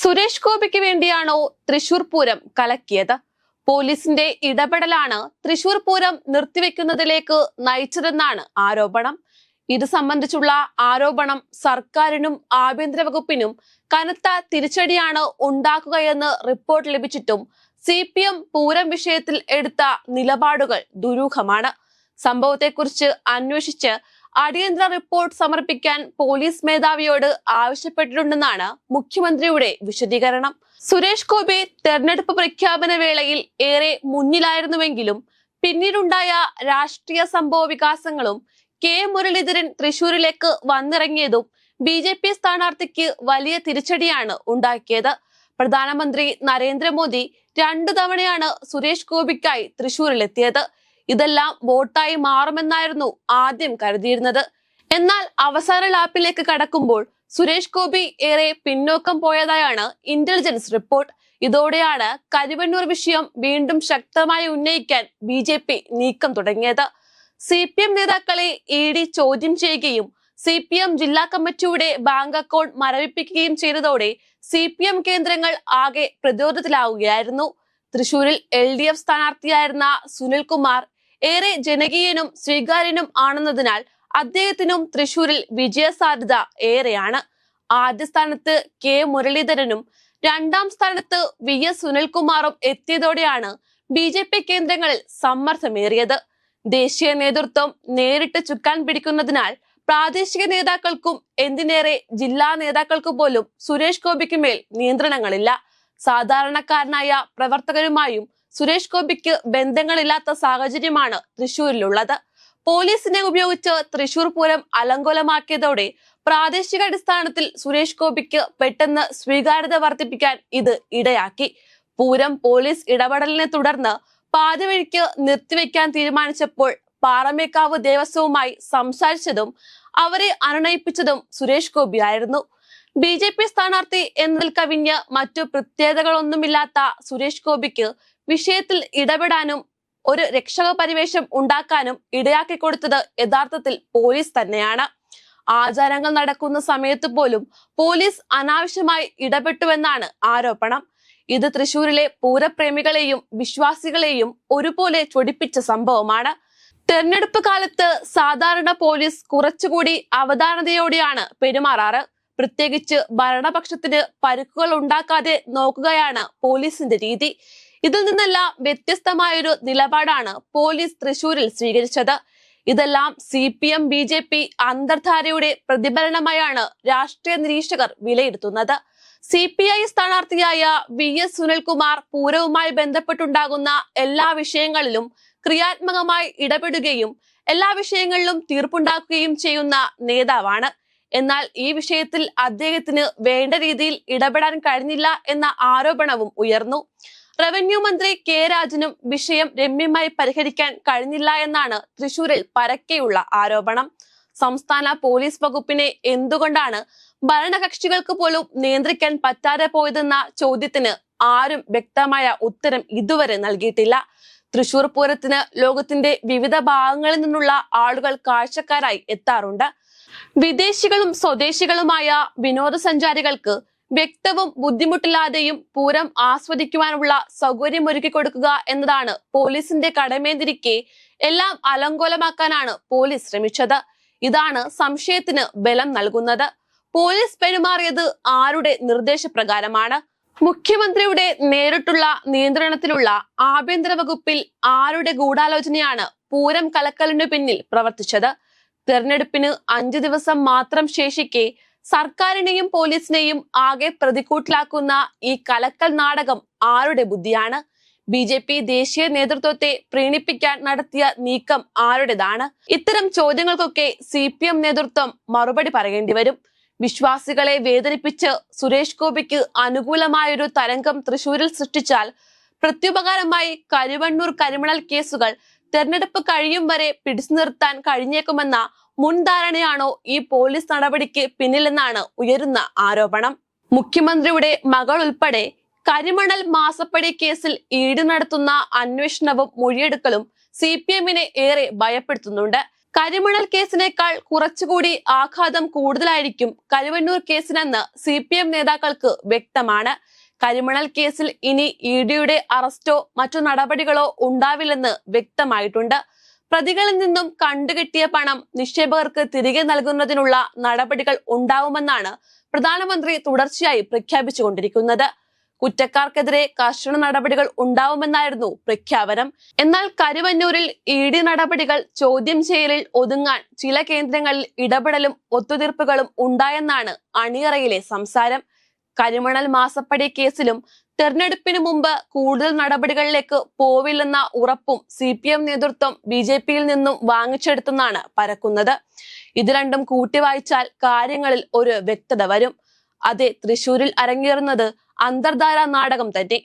സുരേഷ് ഗോപിക്ക് വേണ്ടിയാണോ തൃശൂർ പൂരം കലക്കിയത്? പോലീസിന്റെ ഇടപെടലാണ് തൃശൂർ പൂരം നിർത്തിവെക്കുന്നതിലേക്ക് നയിച്ചതെന്നാണ് ആരോപണം. ഇത് സംബന്ധിച്ചുള്ള ആരോപണം സർക്കാരിനും ആഭ്യന്തര വകുപ്പിനും കനത്ത തിരിച്ചടിയാണ് ഉണ്ടാക്കുകയെന്ന് റിപ്പോർട്ട് ലഭിച്ചിട്ടും സി പി എം പൂരം വിഷയത്തിൽ എടുത്ത നിലപാടുകൾ ദുരൂഹമാണ്. സംഭവത്തെക്കുറിച്ച് അന്വേഷിച്ച് അടിയന്തര റിപ്പോർട്ട് സമർപ്പിക്കാൻ പോലീസ് മേധാവിയോട് ആവശ്യപ്പെട്ടിട്ടുണ്ടെന്നാണ് മുഖ്യമന്ത്രിയുടെ വിശദീകരണം. സുരേഷ് ഗോപി തെരഞ്ഞെടുപ്പ് പ്രഖ്യാപന വേളയിൽ ഏറെ മുന്നിലായിരുന്നുവെങ്കിലും പിന്നീടുണ്ടായ രാഷ്ട്രീയ സംഭവ വികാസങ്ങളും കെ മുരളീധരൻ തൃശൂരിലേക്ക് വന്നിറങ്ങിയതും ബി ജെ പി സ്ഥാനാർത്ഥിക്ക് വലിയ തിരിച്ചടിയാണ് ഉണ്ടാക്കിയത്. പ്രധാനമന്ത്രി നരേന്ദ്രമോദി രണ്ടു തവണയാണ് സുരേഷ് ഗോപിക്കായി തൃശൂരിലെത്തിയത്. ഇതെല്ലാം വോട്ടായി മാറുമെന്നായിരുന്നു ആദ്യം കരുതിയിരുന്നത്. എന്നാൽ അവസാന ലാപ്പിലേക്ക് കടക്കുമ്പോൾ സുരേഷ് ഗോപി ഏറെ പിന്നോക്കം പോയതായാണ് ഇന്റലിജൻസ് റിപ്പോർട്ട് ഇതോടെയാണ് കരുവന്നൂർ വിഷയം വീണ്ടും ശക്തമായി ഉന്നയിക്കാൻ ബി നീക്കം തുടങ്ങിയത്. സി നേതാക്കളെ ഇ ചോദ്യം ചെയ്യുകയും സി ജില്ലാ കമ്മിറ്റിയുടെ ബാങ്ക് അക്കൗണ്ട് മരവിപ്പിക്കുകയും ചെയ്തതോടെ സി കേന്ദ്രങ്ങൾ ആകെ പ്രതിരോധത്തിലാവുകയായിരുന്നു. തൃശൂരിൽ എൽ ഡി എഫ് സ്ഥാനാർത്ഥിയായിരുന്ന സുനിൽകുമാർ ഏറെ ജനകീയനും സ്വീകാര്യനും ആണെന്നതിനാൽ അദ്ദേഹത്തിനും തൃശൂരിൽ വിജയസാധ്യത ഏറെയാണ്. ആദ്യ സ്ഥാനത്ത് കെ മുരളീധരനും രണ്ടാം സ്ഥാനത്ത് വി എസ് സുനിൽകുമാറും എത്തിയതോടെയാണ് ബി ജെ പി കേന്ദ്രങ്ങളിൽ സമ്മർദ്ദമേറിയത്. ദേശീയ നേതൃത്വം നേരിട്ട് ചുക്കാൻ പിടിക്കുന്നതിനാൽ പ്രാദേശിക നേതാക്കൾക്കും എന്തിനേറെ ജില്ലാ നേതാക്കൾക്ക് പോലും സുരേഷ് ഗോപിക്ക് മേൽ നിയന്ത്രണങ്ങളില്ല. സാധാരണക്കാരനായ പ്രവർത്തകരുമായും സുരേഷ് ഗോപിക്ക് ബന്ധങ്ങളില്ലാത്ത സാഹചര്യമാണ് തൃശൂരിലുള്ളത് പോലീസിനെ ഉപയോഗിച്ച് തൃശൂർ പൂരം അലങ്കോലമാക്കിയതോടെ പ്രാദേശിക അടിസ്ഥാനത്തിൽ സുരേഷ് ഗോപിക്ക് പെട്ടെന്ന് സ്വീകാര്യത വർദ്ധിപ്പിക്കാൻ ഇത് ഇടയാക്കി. പൂരം പോലീസ് ഇടപെടലിനെ തുടർന്ന് പാതിവഴിക്ക് നിർത്തിവെക്കാൻ തീരുമാനിച്ചപ്പോൾ പാറമേക്കാവ് ദേവസ്വവുമായി സംസാരിച്ചതും അവരെ അനുനയിപ്പിച്ചതും സുരേഷ് ഗോപിയായിരുന്നു. ബി ജെ പി സ്ഥാനാർത്ഥി എന്നതിൽ കവിഞ്ഞ് മറ്റു പ്രത്യേകതകളൊന്നുമില്ലാത്ത സുരേഷ് ഗോപിക്ക് വിഷയത്തിൽ ഇടപെടാനും ഒരു രക്ഷക പരിവേഷം ഉണ്ടാക്കാനും ഇടയാക്കി കൊടുത്തത് യഥാർത്ഥത്തിൽ പോലീസ് തന്നെയാണ്. ആചാരങ്ങൾ നടക്കുന്ന സമയത്ത് പോലും പോലീസ് അനാവശ്യമായി ഇടപെട്ടുവെന്നാണ് ആരോപണം. ഇത് തൃശൂരിലെ പൂരപ്രേമികളെയും വിശ്വാസികളെയും ഒരുപോലെ ചൊടിപ്പിച്ച സംഭവമാണ്. തെരഞ്ഞെടുപ്പ് കാലത്ത് സാധാരണ പോലീസ് കുറച്ചുകൂടി അവധാനതയോടെയാണ് പെരുമാറാറ്. പ്രത്യേകിച്ച് ഭരണപക്ഷത്തിന് പരുക്കുകൾ ഉണ്ടാക്കാതെ നോക്കുകയാണ് പോലീസിന്റെ രീതി. ഇതിൽ നിന്നെല്ലാം വ്യത്യസ്തമായൊരു നിലപാടാണ് പോലീസ് തൃശൂരിൽ സ്വീകരിച്ചത്. ഇതെല്ലാം C P M B J P അന്തർധാരയുടെ പ്രതിഫലനമായാണ് രാഷ്ട്രീയ നിരീക്ഷകർ വിലയിരുത്തുന്നത്. സി പി ഐ സ്ഥാനാർത്ഥിയായ വി എസ് സുനിൽകുമാർ പൂരവുമായി ബന്ധപ്പെട്ടുണ്ടാകുന്ന എല്ലാ വിഷയങ്ങളിലും ക്രിയാത്മകമായി ഇടപെടുകയും എല്ലാ വിഷയങ്ങളിലും തീർപ്പുണ്ടാക്കുകയും ചെയ്യുന്ന നേതാവാണ്. എന്നാൽ ഈ വിഷയത്തിൽ അദ്ദേഹത്തിന് വേണ്ട രീതിയിൽ ഇടപെടാൻ കഴിഞ്ഞില്ല എന്ന ആരോപണവും ഉയർന്നു. റവന്യൂ മന്ത്രി കെ രാജനും വിഷയം രമ്യമായി പരിഹരിക്കാൻ കഴിഞ്ഞില്ല എന്നാണ് തൃശൂരിൽ പരക്കെയുള്ള ആരോപണം. സംസ്ഥാന പോലീസ് വകുപ്പിനെ എന്തുകൊണ്ടാണ് ഭരണകക്ഷികൾക്ക് പോലും നിയന്ത്രിക്കാൻ പറ്റാതെ പോയതെന്ന ചോദ്യത്തിന് ആരും വ്യക്തമായ ഉത്തരം ഇതുവരെ നൽകിയിട്ടില്ല. തൃശൂർ പൂരത്തിന് ലോകത്തിന്റെ വിവിധ ഭാഗങ്ങളിൽ നിന്നുള്ള ആളുകൾ കാഴ്ചക്കാരായി എത്താറുണ്ട്. വിദേശികളും സ്വദേശികളുമായ വിനോദസഞ്ചാരികൾക്ക് വ്യക്തവും ബുദ്ധിമുട്ടില്ലാതെയും പൂരം ആസ്വദിക്കുവാനുള്ള സൗകര്യമൊരുക്കി കൊടുക്കുക എന്നതാണ് പോലീസിന്റെ കടമേതിരിക്കെ എല്ലാം അലങ്കോലമാക്കാനാണ് പോലീസ് ശ്രമിച്ചത്. ഇതാണ് സംശയത്തിന് ബലം നൽകുന്നത്. പോലീസ് പെരുമാറിയത് ആരുടെ നിർദ്ദേശപ്രകാരമാണ്? മുഖ്യമന്ത്രിയുടെ നേരിട്ടുള്ള നിയന്ത്രണത്തിലുള്ള ആഭ്യന്തര വകുപ്പിൽ ആരുടെ ഗൂഢാലോചനയാണ് പൂരം കലക്കലിനു പിന്നിൽ പ്രവർത്തിച്ചത്? തെരഞ്ഞെടുപ്പിന് അഞ്ചു ദിവസം മാത്രം ശേഷിക്കെ സർക്കാരിനെയും പോലീസിനെയും ആകെ പ്രതിക്കൂട്ടിലാക്കുന്ന ഈ കലക്കൽ നാടകം ആരുടെ ബുദ്ധിയാണ്? ബി ജെ പി ദേശീയ നേതൃത്വത്തെ പ്രീണിപ്പിക്കാൻ നടത്തിയ നീക്കം ആരുടേതാണ്? ഇത്തരം ചോദ്യങ്ങൾക്കൊക്കെ സി പി എം നേതൃത്വം മറുപടി പറയേണ്ടി വരും. വിശ്വാസികളെ വേദനിപ്പിച്ച് സുരേഷ് ഗോപിക്ക് അനുകൂലമായൊരു തരംഗം തൃശൂരിൽ സൃഷ്ടിച്ചാൽ പ്രത്യുപകാരമായി കരുവണ്ണൂർ കരിമണൽ കേസുകൾ തെരഞ്ഞെടുപ്പ് കഴിയും വരെ പിടിച്ചു നിർത്താൻ കഴിഞ്ഞേക്കുമെന്ന മുൻധാരണയാണോ ഈ പോലീസ് നടപടിക്ക് പിന്നിലെന്നാണ് ഉയരുന്ന ആരോപണം. മുഖ്യമന്ത്രിയുടെ മകൾ ഉൾപ്പെടെ കരിമണൽ മാസപ്പടി കേസിൽ ഈട് നടത്തുന്ന അന്വേഷണവും മൊഴിയെടുക്കലും സി പി എമ്മിനെ ഏറെ ഭയപ്പെടുത്തുന്നുണ്ട്. കരിമണൽ കേസിനേക്കാൾ കുറച്ചുകൂടി ആഘാതം കൂടുതലായിരിക്കും കരുവന്നൂർ കേസിനെന്ന് സി പി എം നേതാക്കൾക്ക് വ്യക്തമാണ്. കരിമണൽ കേസിൽ ഇനി ഇ ഡിയുടെ അറസ്റ്റോ മറ്റു നടപടികളോ ഉണ്ടാവില്ലെന്ന് വ്യക്തമായിട്ടുണ്ട്. പ്രതികളിൽ നിന്നും കണ്ടുകെട്ടിയ പണം നിക്ഷേപകർക്ക് തിരികെ നൽകുന്നതിനുള്ള നടപടികൾ ഉണ്ടാവുമെന്നാണ് പ്രധാനമന്ത്രി തുടർച്ചയായി പ്രഖ്യാപിച്ചുകൊണ്ടിരിക്കുന്നത്. കുറ്റക്കാർക്കെതിരെ കർശന നടപടികൾ ഉണ്ടാവുമെന്നായിരുന്നു പ്രഖ്യാപനം. എന്നാൽ കരുവന്നൂരിൽ ഇ ഡി നടപടികൾ ചോദ്യം ചെയ്യലിൽ ഒതുങ്ങാൻ ചില കേന്ദ്രങ്ങളിൽ ഇടപെടലും ഒത്തുതീർപ്പുകളും ഉണ്ടായെന്നാണ് അണിയറയിലെ സംസാരം. കരിമണൽ മാസപ്പടി കേസിലും തെരഞ്ഞെടുപ്പിന് മുമ്പ് കൂടുതൽ നടപടികളിലേക്ക് പോവില്ലെന്ന ഉറപ്പും സി പി എം നേതൃത്വം ബി ജെ പിയിൽ നിന്നും വാങ്ങിച്ചെടുത്തെന്നാണ് പരക്കുന്നത്. ഇത് രണ്ടും കൂട്ടി വായിച്ചാൽ കാര്യങ്ങളിൽ ഒരു വ്യക്തത വരും. അതെ തൃശൂരിൽ അരങ്ങേറുന്നത് അന്തർധാര നാടകം തന്നെ.